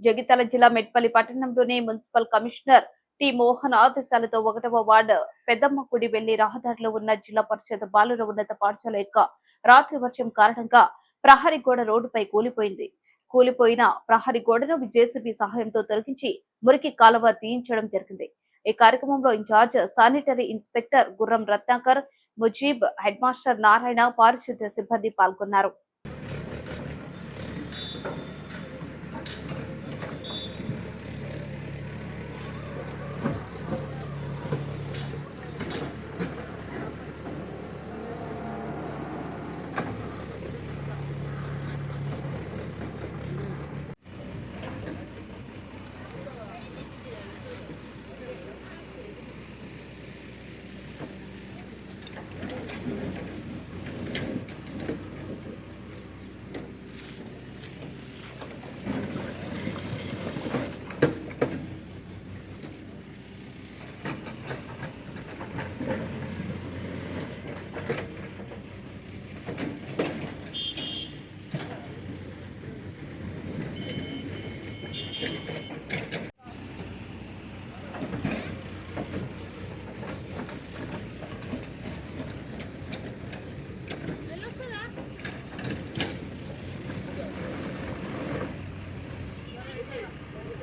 జగిత్యాల జిల్లా మెట్పల్లి పట్టణంలోని municipal commissioner T Mohan ఆదేశాలతో ఒకటవ వార్డు పెద్దమ్మకుడి వెళ్ళి రహదారిలో ఉన్న జిల్లా పరిషత్ బాలుర ఉన్నత పాఠశాల యొక్క రాత్రి వర్షం కారణంగా ప్రహరీ గోడ రోడ్డుపై కూలిపోయింది. కూలిపోయిన ప్రహరీ గోడను జేసీబీ సహాయంతో తొలగించి మురికి కాలువ తీయించడం జరిగింది. ఈ కార్యక్రమంలో incharge sanitary inspector Gurram Ratnakar Mujeeb head master Narayana పారిశుద్ధ్య సిబ్బంది పాల్గొన్నారు.